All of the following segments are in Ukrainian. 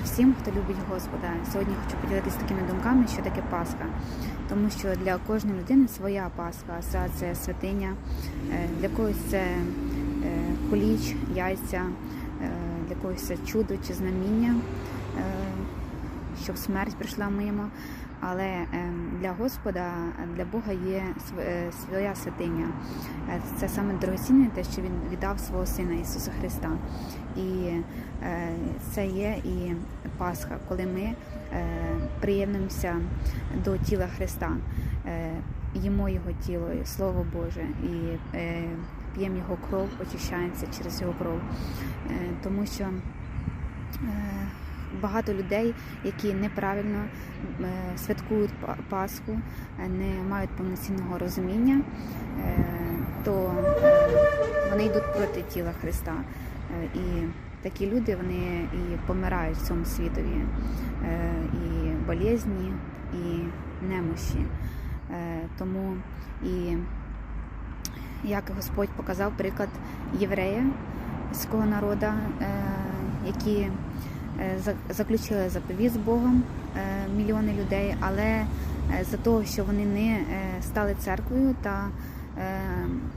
Мир всім, хто любить Господа. Сьогодні хочу поділитися такими думками, що таке Пасха. Тому що для кожної людини своя Пасха, Це- святиня, е, для когось це е, куліч, яйця, е, для когось це чудо чи знаміння, щоб смерть прийшла мимо. Але для Господа, для Бога є своя святиня. Це саме дорогоцінне те, що Він віддав свого Сина Ісуса Христа. І це є і Пасха, коли ми е, приєднуємося до тіла Христа, е, їмо Його тіло, Слово Боже, і е, п'ємо Його кров, очищаємося через Його кров. Тому що багато людей, які неправильно святкують Пасху, не мають повноцінного розуміння, то вони йдуть проти тіла Христа. І такі люди вони і помирають в цьому світові, Е, і болезні, і немощі. Е, Тому і як Господь показав приклад єврея сільського народу, е, які заключили заповіт з Богом мільйони людей, але за того, що вони не стали церквою та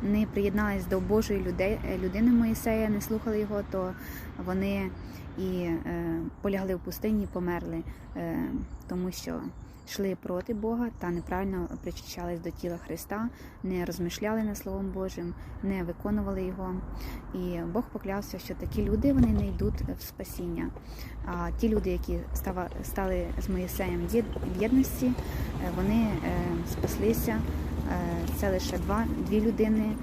не приєднались до Божої е, людини Моїсея, не слухали його, то вони і е, полягли в пустині, померли, е, тому що йшли проти Бога та неправильно причащались до тіла Христа, не розмишляли над Словом Божим, не виконували його. І Бог поклявся, що такі люди вони не йдуть в спасіння. А ті люди, які стали з Моїсеєм в єдності, е, вони е, спаслися. Е, Це лише два, дві людини.